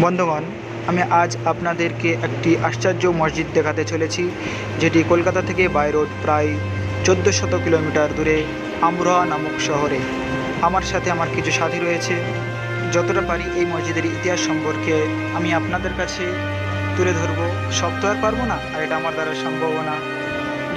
বন্ধুগণ আমি আজ আপনাদেরকে একটি আশ্চর্য মসজিদ দেখাতে চলেছি যেটি কলকাতা থেকে বাই রোড প্রায় চোদ্দো শত কিলোমিটার দূরে আমরোহা নামক শহরে আমার সাথে আমার কিছু সাথী রয়েছে যতটা পারি এই মসজিদের ইতিহাস সম্পর্কে আমি আপনাদের কাছে তুলে ধরবো সব তো আর পারবো না আর এটা আমার দ্বারা সম্ভব না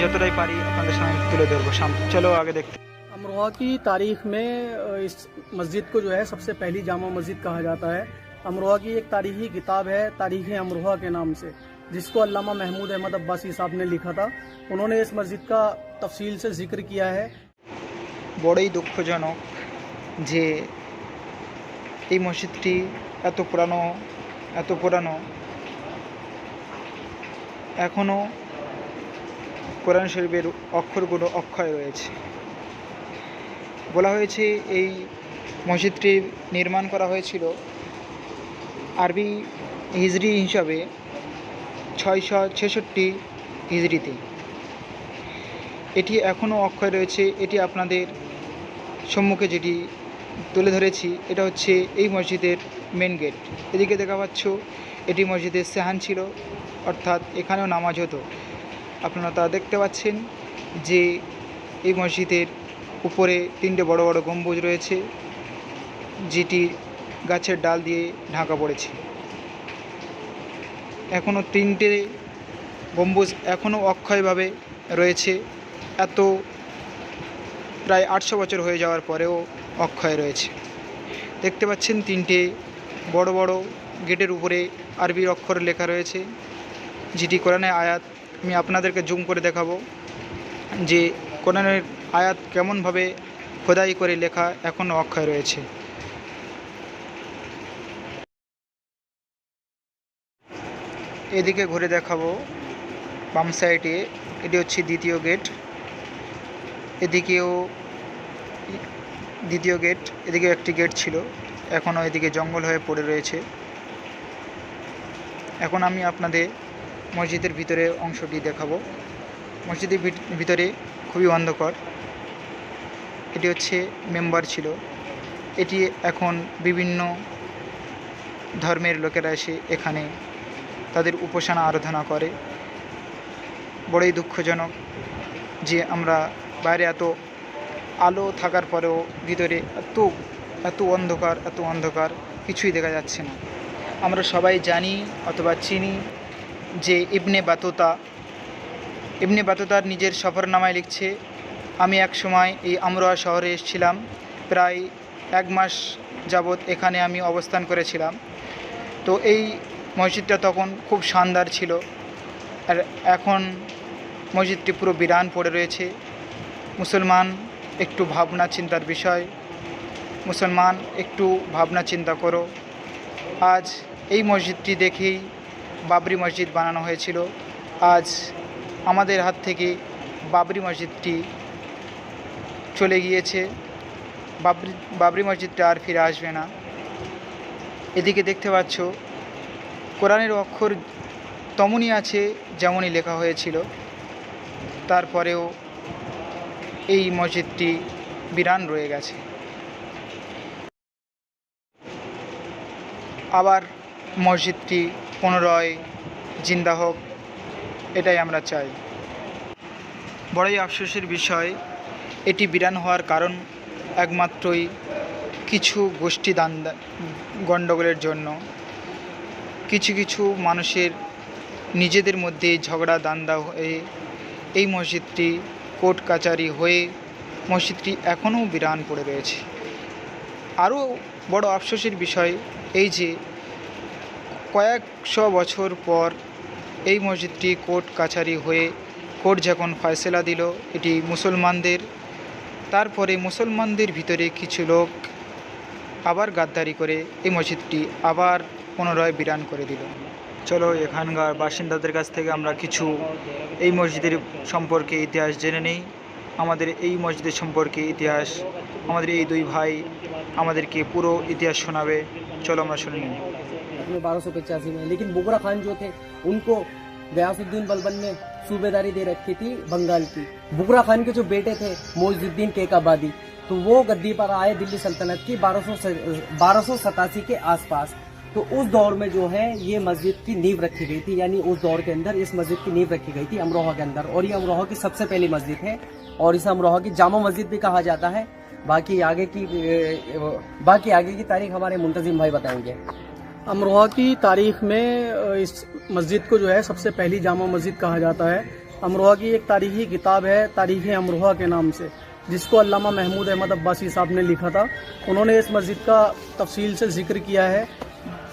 যতটাই পারি আপনাদের সামনে তুলে ধরবো সাম- চলো আগে দেখতে अमरोहा की तारीख में अ, इस मस्जिद को जो है सबसे पहली जामा मस्जिद कहा जाता है अमरोहा की एक तारीखी किताब है तारीख अमरोहा के नाम से जिसको अल्लामा महमूद अहमद अब्बासी साहब ने लिखा था उन्होंने इस मस्जिद का तफसील से जिक्र किया है বড়ই দুঃখজনক যে এই মসজিদটি এত পুরানো এত পুরানো এখনও কোরআন শরীফের অক্ষরগুলো অক্ষয় রয়েছে বলা হয়েছে এই মসজিদটি নির্মাণ করা হয়েছিল আরবি হিজরি হিসাবে ছয়শো ছেষট্টি হিজরিতে। এটি এখনও অক্ষয় রয়েছে। এটি আপনাদের সম্মুখে যেটি তুলে ধরেছি, এটা হচ্ছে এই মসজিদের মেন গেট এদিকে দেখা পাচ্ছ, এটি মসজিদের সেহান ছিল, অর্থাৎ এখানেও নামাজ হতো। আপনারা তা দেখতে পাচ্ছেন যে এই মসজিদের উপরে তিনটে বড় বড় গম্বুজ রয়েছে, যেটি গাছের ডাল দিয়ে ঢাকা পড়েছে। এখনও তিনটে গম্বুজ এখনও অক্ষয়ভাবে রয়েছে। এত প্রায় আটশো বছর হয়ে যাওয়ার পরেও অক্ষয় রয়েছে। দেখতে পাচ্ছেন তিনটে বড় বড় গেটের উপরে আরবি অক্ষর লেখা রয়েছে। যেটি কোরআনের আয়াত আমি আপনাদেরকে জুম করে দেখাবো যে কোরআনের আয়াত কেমনভাবে খোদাই করে লেখা এখনও অক্ষয় রয়েছে। এদিকে ঘুরে দেখাবো বাম সাইডে। এটি হচ্ছে দ্বিতীয় গেট। এদিকেও দ্বিতীয় গেট এদিকে একটি গেট ছিল। এখনও এদিকে জঙ্গল হয়ে পড়ে রয়েছে। এখন আমি আপনাদের মসজিদের ভিতরে অংশটি দেখাবো। মসজিদের ভিত- ভিতরে খুবই অন্ধকার। এটি হচ্ছে মেম্বার ছিল। এটি এখন বিভিন্ন ধর্মের লোকেরা এসে এখানে তাদের উপাসনা আরাধনা করে। বড়ই দুঃখজনক যে আমরা বাইরে এত আলো থাকার পরেও ভিতরে এত এত অন্ধকার এত অন্ধকার কিছুই দেখা যাচ্ছে না। আমরা সবাই জানি অথবা চিনি যে ইবনে বাতুতা, ইবনে বাতুতার নিজের সফরনামায় লিখছে, আমি এক সময় এই আমরোয়া শহরে এসেছিলাম, প্রায় এক মাস যাবৎ এখানে আমি অবস্থান করেছিলাম। তো এই মসজিদটা তখন খুব শানদার ছিল। আর এখন মসজিদটি পুরো বিরান পড়ে রয়েছে। মুসলমান একটু ভাবনা চিন্তার বিষয়। মুসলমান একটু ভাবনা চিন্তা করো। আজ এই মসজিদটি দেখেই বাবরি মসজিদ বানানো হয়েছিল। আজ আমাদের হাত থেকে বাবরি মসজিদটি চলে গিয়েছে। বাবরি বাবরি মসজিদটা আর ফিরে আসবে না। এদিকে দেখতে পাচ্ছ কোরআনের অক্ষর তেমনই আছে, যেমনই লেখা হয়েছিল। তারপরেও এই মসজিদটি বিরান রয়ে গেছে। আবার মসজিদটি পুনরায় জিন্দা হোক, এটাই আমরা চাই। বড়ই আফসোসের বিষয়, এটি বিরান হওয়ার কারণ একমাত্রই কিছু গোষ্ঠী দান্দা গণ্ডগোলের জন্য। কিছু কিছু মানুষের নিজেদের মধ্যে ঝগড়া, দান্দা হয়ে এই মসজিদটি কোর্ট কাচারি হয়ে মসজিদটি এখনও বিরান পড়ে রয়েছে। আরও বড় আফসোসের বিষয় এই যে, কয়েকশো বছর পর এই মসজিদটি কোর্ট কাছারি হয়ে কোর্ট যখন ফয়সলা দিল, এটি মুসলমানদের, তারপরে মুসলমানদের ভিতরে কিছু লোক আবার গাদ্দারি করে এই মসজিদটি আবার পুনরায় বিরান করে দিল চলো এখানকার বাসিন্দাদের কাছ থেকে আমরা কিছু এই মসজিদের সম্পর্কে ইতিহাস জেনে নিই আমাদের এই মসজিদের সম্পর্কে ইতিহাস আমাদের এই দুই ভাই আমাদেরকে পুরো ইতিহাস শোনাবে চলো আমরা শুনে নিই में बारह सौ पचासी में लेकिन बुगरा खान जो थे उनको गयासुद्दीन बलबन ने सूबेदारी दे रखी थी बंगाल की बुगरा खान के जो बेटे थे मोइजुद्दीन केकाबादी तो वो गद्दी पर आए दिल्ली सल्तनत की बारह सौ बारह सौ सतासी के आसपास तो उस दौर में जो है, ये मस्जिद की नींव रखी गई थी, यानी उस दौर के अंदर इस मस्जिद की नींव रखी गई थी अमरोहा के अंदर। और ये अमरोहा की सबसे पहली मस्जिद है, और इसे अमरोहा की जामा मस्जिद भी कहा जाता है। बाकी आगे की बाकी आगे की तारीख हमारे मुंतजिम भाई बताएँगे। अमरोहा की तारीख में इस मस्जिद को जो है, सबसे पहली जामा मस्जिद कहा जाता है। अमरोहा की एक तारीखी किताब है, तारीख अमरोहा के नाम से, जिसको अल्लामा महमूद अहमद अब्बासी साहब ने लिखा था। उन्होंने इस मस्जिद का तफसील से ज़िक्र किया है।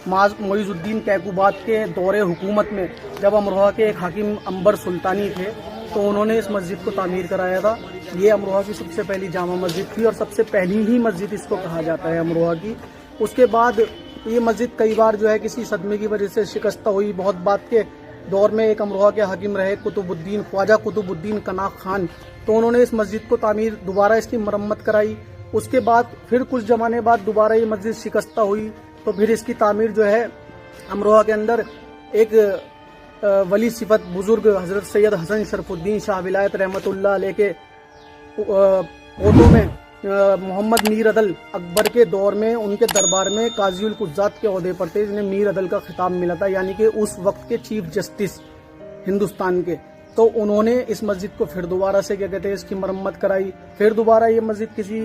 माज मोइजुद्दीन कैकुबाद के दौरे हुकूमत में जब अमरोहा के एक हाकिम अंबर सुल्तानी थे तो उन्होंने इस मस्जिद को तामीर कराया था। ये अमरोहा की सबसे पहली जामा मस्जिद थी और सबसे पहली ही मस्जिद इसको कहा जाता है अमरोहा की। उसके बाद ये मस्जिद कई बार जो है किसी सदमे की वजह से शिकस्त हुई। बहुत बात के दौर में एक अमरोहा के हाकिम रहे कुतुबुद्दीन ख्वाजा कुतुबुद्दीन कनाक खान। तो उन्होंने इस मस्जिद को तामीर, दोबारा इसकी मरम्मत कराई। उसके बाद, फिर कुछ जमाने बाद दोबारा ये मस्जिद शिकस्ता हुई। तो फिर इसकी तामीर जो है, अमरोहा के अंदर एक वली सिफत बुज़ुर्ग हज़रत सैयद हसन शरफुद्दीन शाह विलायत अलैह के ओटो में मोहम्मद मीर अदल अकबर के दौर में, उनके दरबार में काजी उल कुज्जात के अहदे पर थे, जिन्हें मीर अदल का खिताब मिला था, यानी कि उस वक्त के चीफ जस्टिस हिंदुस्तान के। तो उन्होंने इस मस्जिद को फिर दोबारा से, क्या कहते हैं, इसकी मरम्मत कराई। फिर दोबारा ये मस्जिद किसी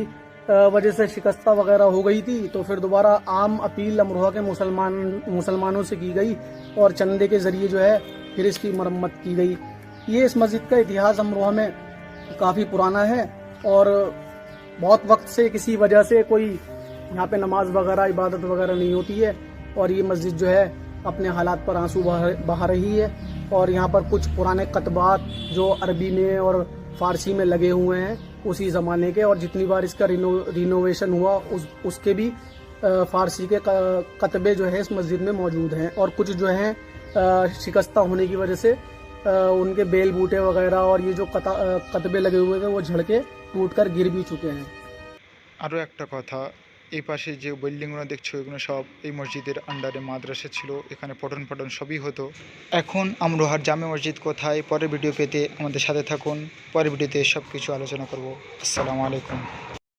वजह से शिकस्ता वगैरह हो गई थी तो फिर दोबारा आम अपील अमरोहा के मुसलमान, मुसलमानों से की गई और चंदे के ज़रिए जो है फिर इसकी मरम्मत की गई। ये इस मस्जिद का इतिहास अमरोहा में काफ़ी पुराना है और बहुत वक्त से किसी वजह से कोई यहाँ पे नमाज़ वगैरह, इबादत वगैरह नहीं होती है और ये मस्जिद जो है अपने हालात पर आँसू बहा रही है और यहाँ पर कुछ पुराने कतबात जो अरबी में और फारसी में लगे हुए हैं उसी ज़माने के और जितनी बार इसका रिनो रिनोवेशन हुआ, उस, उसके भी फ़ारसी के कतबे जो है इस मस्जिद में मौजूद हैं। और कुछ जो हैं शिकस्ता होने की वजह से उनके बेल बूटे वगैरह और ये जो कतबे लगे हुए थे वो झड़के टूट कर गिर भी चुके हैं। और एक कथा এই পাশে যে বিল্ডিংগুলো দেখছ, এগুলো সব এই মসজিদের আন্ডারে মাদ্রাসা ছিল, এখানে পঠন পাঠন সবই হতো। এখন আমরোহার জামে মসজিদ কোথায়? পরের ভিডিও পেতে আমাদের সাথে থাকুন। পরের ভিডিওতে সব কিছু আলোচনা করব। আসসালামু আলাইকুম।